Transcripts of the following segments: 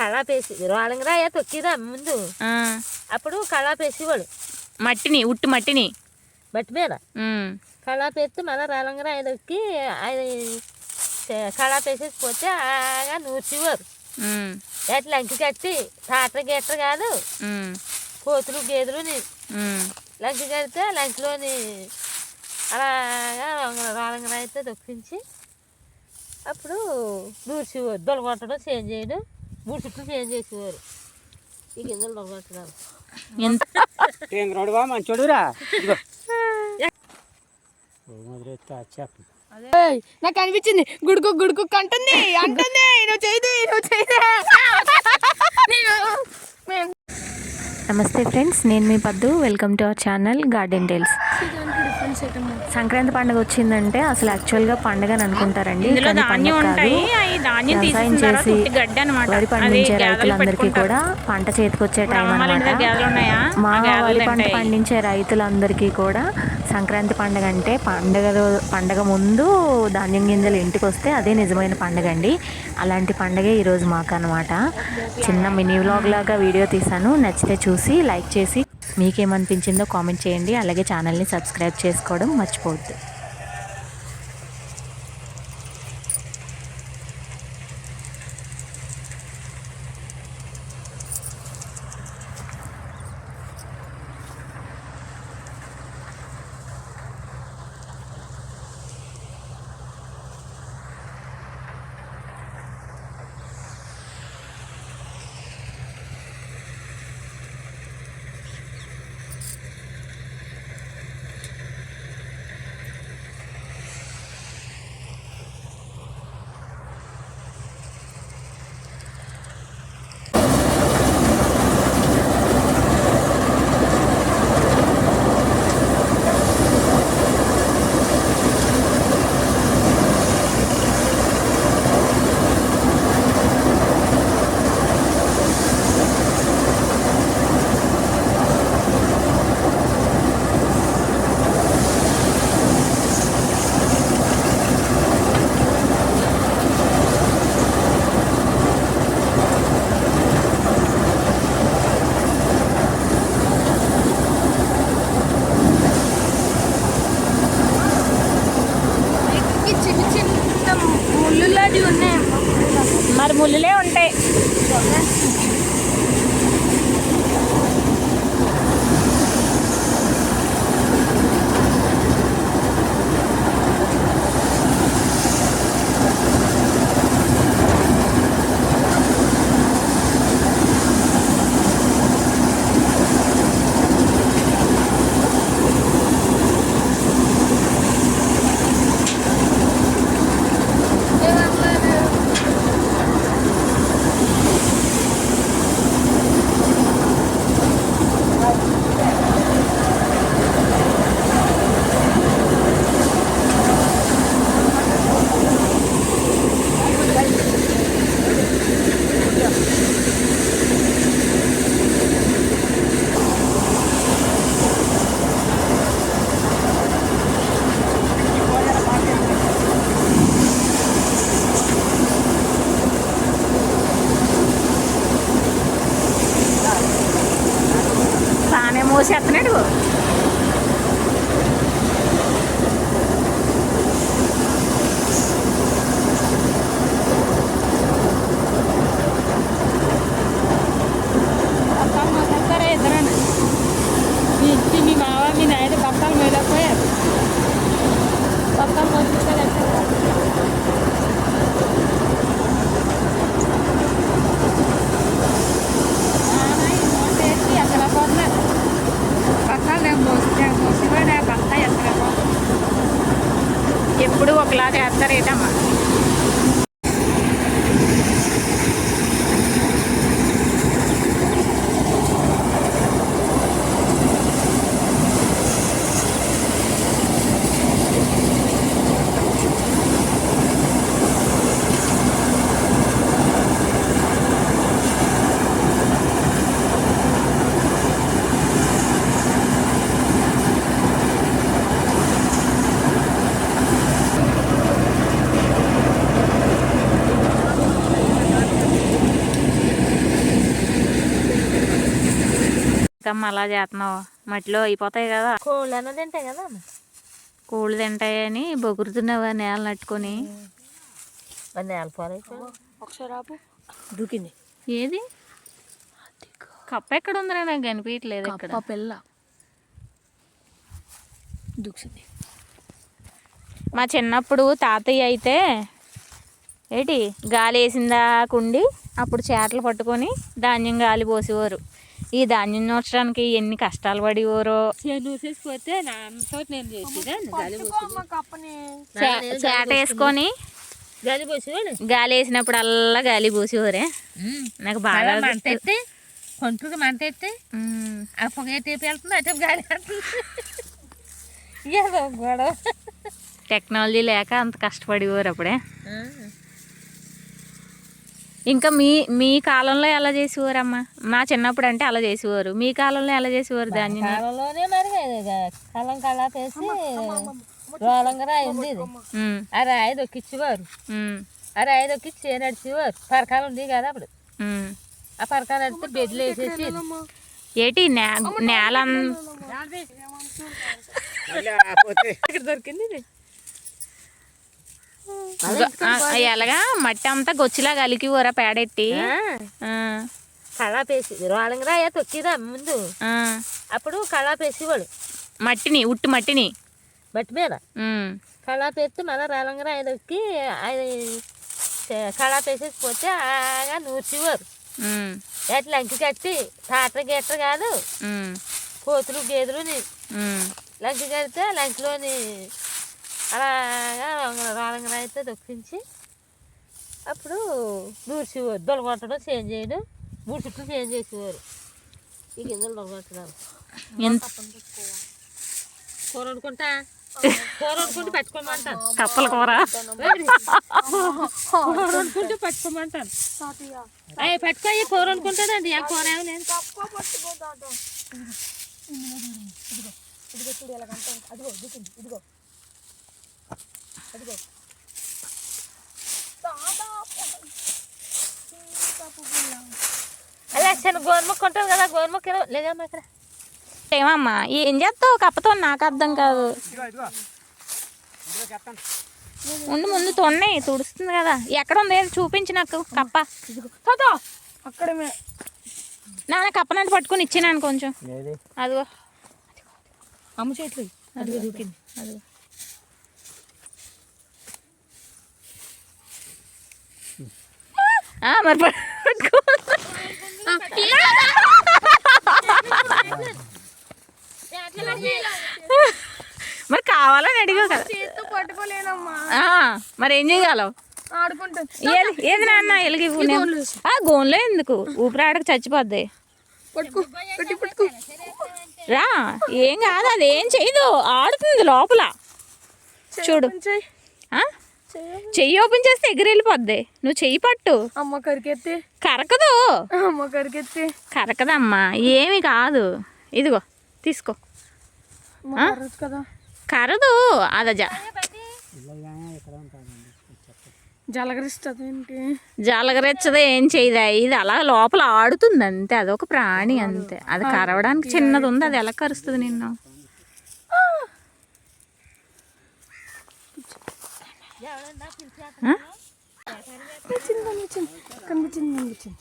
కళాపేసి రోలంగరాయ తొక్కిదా ముందు. అప్పుడు కళాపేసేవాడు. మట్టిని ఉట్టు మట్టిని. బట్టి మీద. కళాపేస్తే మళ్ళీ రోలంగరాయ తొక్కి అది కళాపేసేసి పోతే ఆగా నూర్చేవారు. ఎట్లా లంకి కట్టి తాట గెట్ట కాదు. కోతులు గేదెలుని. ఉమ్. లంకి కడితే లంకిలోని అలాగా రోలంగరాయితో తొక్కించి అప్పుడు నూర్చేవారు. దొలగొట్టడం చేంజ్ చేయడం. మూడు చుట్టూ చేసేవారు? ఈ గింజలు ఎంత? మంచోడురా నాకు అనిపించింది గుడుకు గుడుకు అంటుంది. అంటుంది నువ్వు చేయది నువ్వు చేయదే నమస్తే ఫ్రెండ్స్ నేను మీ Paddu. Welcome to our channel garden tiles Sankranti పండుగ వచ్చిందంటే అసలు యాక్చువల్గా పండుగ అని అనుకుంటారండి. వ్యవసాయం చేసి వరి పండించే రైతులందరికీ కూడా పంట చేతికొచ్చే టైం అనమాట మా వరి పంట. పండించే రైతులందరికీ కూడా సంక్రాంతి పండుగ అంటే పండగ పండగ ముందు ధాన్యం గింజలు ఇంటికి వస్తే అదే నిజమైన పండగ అండి. అలాంటి పండగే ఈరోజు మాకు అనమాట చిన్న మినీ వ్లాగ్ లాగా వీడియో తీసాను నచ్చితే చూసి లైక్ చేసి మీకేమనిపించిందో కామెంట్ చేయండి. అలాగే ఛానల్ని సబ్స్క్రైబ్ చేసుకోవడం మర్చిపోవద్దు. ఎందుకమ్మా అలా చేస్తున్నావు మట్టిలో అయిపోతాయి కదా. కోళ్ళు అన్నది తింటాయి కదా కోళ్ళు తింటాయని బొగురుతున్నావా నేల నట్టుకొని. నేల దూకింది. ఏది? కప్ప ఎక్కడ ఉందిరా నాకు కనిపించట్లేదు ఇక్కడ. కప్ప పిల్ల. దూకింది. మా చిన్నప్పుడు తాతయ్య అయితే ఏంటి గాలి వేసిందా కుండి అప్పుడు చేటలు పట్టుకొని ధాన్యం గాలి పోసేవారు. ఈ ధాన్యం నూర్చడానికి ఎన్ని కష్టాలు పడేవారో. నూసేసిపోతే చేట వేసుకొని గాలి పోసేవాడు? గాలి వేసినప్పుడల్లా గాలి పోసేవారే. నాకు బాగా మంట గుర్తు. ఎత్తే కొంటుకు మంట ఎత్తే ఉమ్. ఆ పొగ ఎత్తే వెళ్తుంది అటు గాలి గొడవ. టెక్నాలజీ లేక అంత కష్టపడేవారు అప్పుడే. ఇంకా మీ మీ కాలంలో ఎలా చేసేవారమ్మా మా చిన్నప్పుడు అంటే అలా చేసేవారు. మీ కాలంలో ఎలా చేసేవారు ధాన్యం? కాలంలోనే మరి కలం కళాపేసి రోలంగా రాయి ఉంది ఇది ఉమ్, ఆ రాయి దొక్కిచ్చేవారు. ఆ రాయి దొక్కిచ్చి నడిచేవారు పరకాలు ఉంది కదా అప్పుడు. ఆ పరకాలు నడితే బెడ్లు వేసేసి ఏంటి నే నేల? దొరికింది ఎలాగా మట్టి అంతా గొచ్చిలా కలికివరా పేడెట్టి. ఆ, కళాపేసి రోలంగా రాయ తొక్కిదా ముందు. అప్పుడు కళాపేసేవాడు. మట్టిని ఉట్టి మట్టిని. బట్టి మీద? కళాపేస్తే మళ్ళీ రోలంగా రాయ దొక్కి అది కళాపేసేసి పోతే ఆగా నూర్చేవారు. ఎట్లా లంకి కట్టి తాట గెట్ట కాదు. కోతులు గేదెలుని ఉమ్. లంకి కడితే లంకిలోని అలాగా రోలంగా అయితే దొక్కించి అప్పుడు నూర్చేవారు దొలగొట్టడం చేంజ్ చేయడం మూడు చుట్టూ చేంజ్ చేసేవారు. ఈ గింజలు దొలగొట్టడం ఎంత? కూర వండుకుంటా? కూర వండుకుంటూ పెట్టుకోమంటాను. కప్పల కూర. కూర వండుకుంటూ పెట్టుకోమంటాను. అయ్యి పెట్టుకోయి కూర వండుకుంటాడండి. ఆ కూర ఏమి లేదు అలా చిన్న గోరుముక్క ఉంటుంది కదా గోరుముక్క లేదమ్మా ఇక్కడ? ఏమమ్మా ఏం చేస్తావు? కప్పతో నాకు అర్థం కాదు. ముందు ముందు తొన్నాయి తుడుస్తుంది కదా. ఎక్కడ ఉంది? ఏది చూపించి నాకు కప్ప. అక్కడే నాన్న కప్పనంటే పట్టుకొని ఇచ్చినాను కొంచెం. అదిగో. అమ్మ చేతులు అదిగో దూకింది అదిగో. మరి పట్టుకో. మరి కావాలని అడిగావు కదా. మరి ఏం చేయగలవు? ఏది నాన్న ఎలిగి ఆ గోన్లో ఎందుకు? ఊపిరాడక చచ్చిపోద్ది. రా ఏం కాదు అది ఏం చేయదు. ఆడుతుంది లోపల. చూడు. చెయ్యి ఓపెన్ చేస్తే ఎగిరి వెళ్ళిపోద్ది నువ్వు చెయ్యి పట్టు. అమ్మ కరికెత్తి. కరకదు. అమ్మ కరికెత్తి. కరకదమ్మా ఏమి కాదు. ఇదిగో తీసుకో. కరదు. అదజ జలగరిస్తుంది జలగరెచ్చదే ఏం చేయదా? ఇది అలా లోపల ఆడుతుంది అంతే అదొక ప్రాణి అంతే. అది కరవడానికి చిన్నది ఉంది అది ఎలా కరుస్తుంది నిన్ను? ఆ? కనిపించింది కనిపించింది కనిపించింది కనిపించింది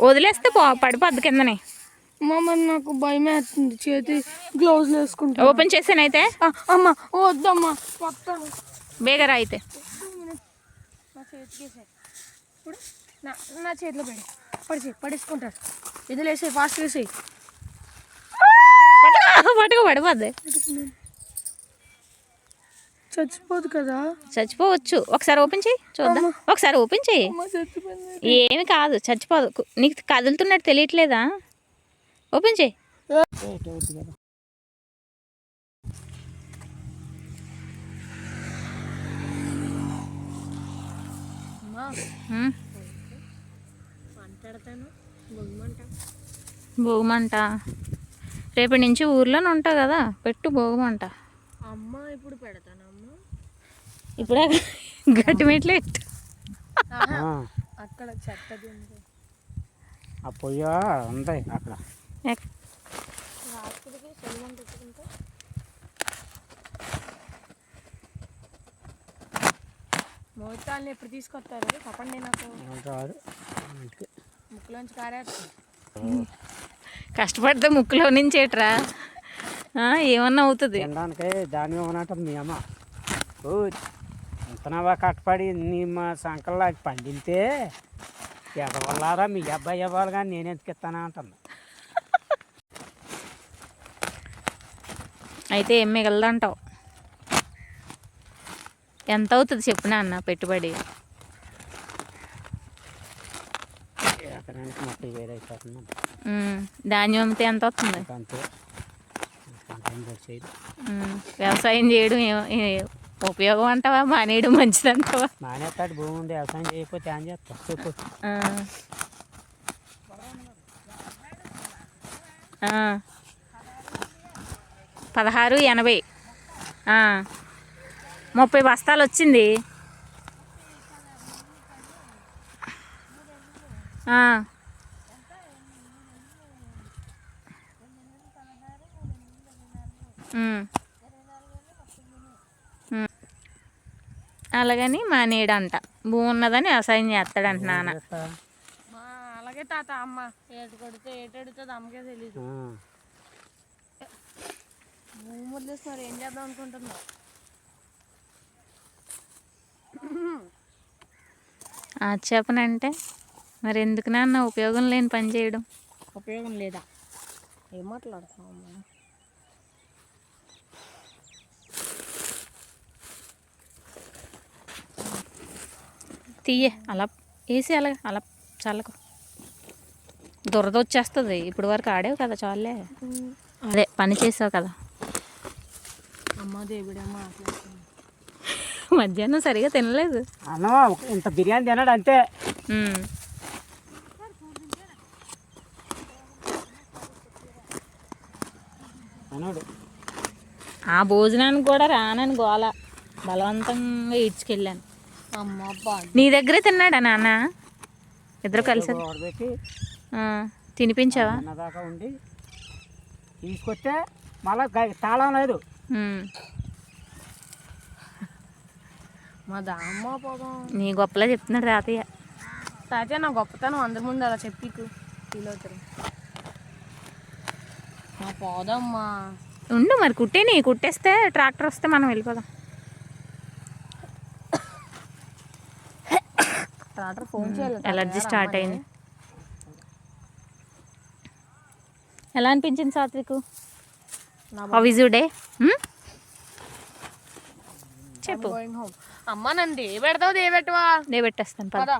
వదిలేస్తే పో పడిపోద్ది కిందనే. అమ్మ మరి నాకు భయం వేస్తుంది. చేతి గ్లౌజ్ వేసుకుంటా. ఓపెన్ చేసానైతే ఆ, అమ్మ వద్దమ్మా వస్తాను బేగరా అయితే. నా చేతికి. ఇప్పుడు నా నా చేతిలో పెడి పడిచి పడేసుకుంటారు. ఇది వేసేయి ఫాస్ట్ వేసేయి పట్టుకో పట్టుకో పడిపోద్ది. చచ్చిపోదు కదా. చచ్చిపోవచ్చు. ఒకసారి ఓపెన్ చేయి చూద్దాం. ఒకసారి ఓపెన్ చేయి. ఏమి కాదు చచ్చిపోదు. నీకు కదులుతున్నట్టు తెలియట్లేదా? ఓపెన్ చేయి. భోగమంట. రేపటి నుంచి ఊర్లోనే ఉంటావు కదా. పెట్టు భోగమంట. అమ్మ ఇప్పుడు పెడతానమ్మ ఇప్పుడే గట్టి మెట్లు పెట్టు అక్కడ చెత్తది ఉంది. ఆ పొయ్య ఉంది అక్కడ. ముహూర్తాలను ఎప్పుడు తీసుకొస్తారు? చెప్పండి నాకు ముక్కులోంచి కారేస్తుంది కష్టపడితే ముక్కులో నుంచి ఏట్రా? ఆ, ఏమన్నా అవుతుంది. తినడానికి దాని ఉన్నట్టు మీ అమ్మ ఓ ఇంతనవా కట్టపడి నీ మా సంకల్లా పండితే ఎదవల్లారా మీ అబ్బాయి ఇవ్వాలి కానీ నేను ఎందుకు ఇస్తానా అంటుంది. అయితే ఏం మిగలదంటావు? ఎంత అవుతుంది చెప్పు నాన్న పెట్టుబడి? ఎకరానికి ముప్పై వేలు అయిపోతుంది. ఉమ్, ధాన్యం అమ్మితే ఎంత వస్తుంది? అంతే వ్యవసాయం చేయడం ఉపయోగం అంటావా? మానేయడం మంచిదంటావా? మానేస్తాడు భూమి ఉంది వ్యవసాయం చేయకపోతే ఏం చేస్తా చెప్పు. పదహారు ఎనభై. ముప్పై బస్తాలు వచ్చింది. ఆ. అలాగని మానేయడంట భూమి ఉన్నదని వ్యవసాయం చేస్తాడంట నాన్న. అలాగే తాత అమ్మ. ఏటు కొడితే ఏటు ఎడుతుంది అమ్మకే తెలీదు. ఆ. భూమి వదిలేస్తున్నారు ఏం చేద్దాం అనుకుంటున్నా చెప్పనంటే మరి ఎందుకు నాన్న ఉపయోగం లేని పని చేయడం? ఉపయోగం లేదా? ఏం మాట్లాడుతున్నావు తీయే అలా వేసి అలా అలా చల్లకు. దురద వచ్చేస్తుంది ఇప్పుడు వరకు ఆడేవు కదా చాలే అదే పని చేసావు కదా. అమ్మ దేవుడమ్మ మధ్యాహ్నం సరిగా తినలేదు. అన్నం ఇంత బిర్యానీ తిన్నాడు అంతే. ఆ భోజనానికి కూడా రానని గోల. బలవంతంగా అబ్బా నీ దగ్గరే తిన్నాడా నాన్న? ఇద్దరు కలిసి? తినిపించావా? దాకా ఉండి తీసుకొస్తే మళ్ళా తాళం లేదు. మా దామ్మ పోదాం నీ గొప్పలా చెప్తున్నాడు తాతయ్య. తాతయ్య నా గొప్పతనం అందరి ముందు అలా చెప్పికు ఫీల్ అవుతారు మా పోదమ్మా. ఉండు మరి కుట్టేని కుట్టేస్తే ట్రాక్టర్ వస్తే మనం వెళ్ళిపోదాం. ట్రాక్టర్ ఫోన్ చేయాలి ఎలర్జీ స్టార్ట్ అయింది. ఎలా అనిపించింది సాత్విక్? డే చెప్పు. అమ్మ నన్ను దే పెడతావు దే పెట్టవా? డే పెట్టేస్తాను పదా.